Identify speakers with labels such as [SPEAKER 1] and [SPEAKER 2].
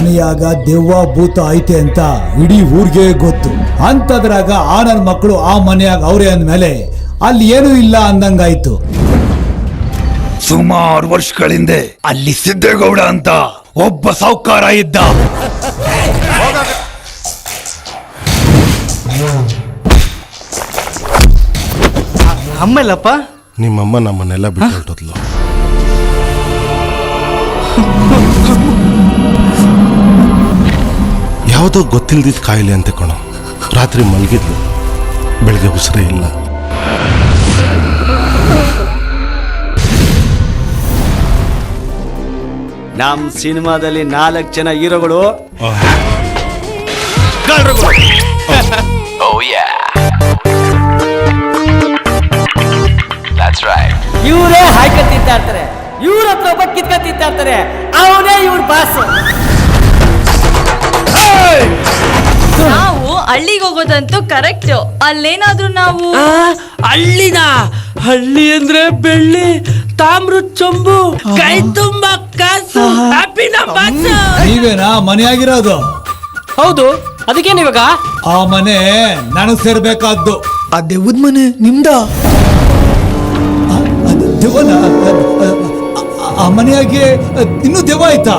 [SPEAKER 1] ಮನೆಯಾಗ ದೆವ್ವ ಭೂತ ಐತೆ ಅಂತ ಇಡೀ ಊರಿಗೆ ಗೊತ್ತು. ಅಂತದ್ರಾಗ ಆ ನನ್ನ ಮಕ್ಕಳು ಆ ಮನೆಯಾಗ ಅವ್ರೆ ಅಂದ್ಮೇಲೆ ಅಲ್ಲಿ ಏನೂ ಇಲ್ಲ ಅಂದಂಗಾಯ್ತು.
[SPEAKER 2] ಸುಮಾರು ವರ್ಷಗಳಿಂದ ಅಲ್ಲಿ ಸಿದ್ದೇಗೌಡ ಅಂತ ಒಬ್ಬ ಸಾಹುಕಾರ ಇದ್ದ.
[SPEAKER 3] ಅಮ್ಮಲ್ಲಪ್ಪ?
[SPEAKER 4] ನಿಮ್ಮಮ್ಮ ನಮ್ಮನ್ನೆಲ್ಲ ಬಿಟ್ಟು ಹೊರಟೋದ್ಲು. ಯಾವುದೋ ಗೊತ್ತಿಲ್ಲದಿದ್ದ ಕಾಯಿಲೆ ಅಂತ ಕಣೋ. ರಾತ್ರಿ ಮಲಗಿದ್ಲು. ಬೆಳಗ್ಗೆ ಉಸಿರೇ ಇಲ್ಲ.
[SPEAKER 3] ನಮ್ಮ ಸಿನಿಮಾದಲ್ಲಿ ನಾಲ್ಕು ಜನ ಹೀರೋಗಳು.
[SPEAKER 5] ಇವರೇ ಹಾಯ್ಕೊಂಡ್ ತಿಂತಾ ಇರ್ತಾರೆ. ಇವ್ರ ಹತ್ರ ಒಬ್ಬ ಕಿತ್ಕೊಂಡ್ ತಿಂತಾ ಇರ್ತಾರೆ. ಅವನೇ ಇವ್ರ ಬಾಸ್
[SPEAKER 6] ಹಳ್ಳಿಗೆ ಹೋಗೋದಂತೂ ಕರೆಕ್ಟ್. ಅಲ್ಲೇನಾದ್ರೂ ನಾವು
[SPEAKER 5] ಹಳ್ಳಿನ. ಹಳ್ಳಿ ಅಂದ್ರೆ ಬೆಳ್ಳಿ ತಾಮ್ರ ಚೊಂಬು ಕೈ ತುಂಬಾ ಕಾಸು ಹ್ಯಾಪಿನ ಬಾಸು
[SPEAKER 1] ನೀವೇನಾ ಮನೆಯಾಗಿರೋದು?
[SPEAKER 5] ಹೌದು ಅದಕ್ಕೇನು ಇವಾಗ
[SPEAKER 1] ಆ ಮನೆ ನನಗ್ ಸೇರ್ಬೇಕಾದ್ದು
[SPEAKER 2] ಆ ದೇವದ ಮನೆ ನಿಮ್ದ?
[SPEAKER 1] ಆ, ಅದು ದೆವ್ವನ? ಆ, ಆ, ಆ ಮನೆಯಾಗೆ ಇನ್ನೂ ದೆವ್ವ ಆಯ್ತಾ?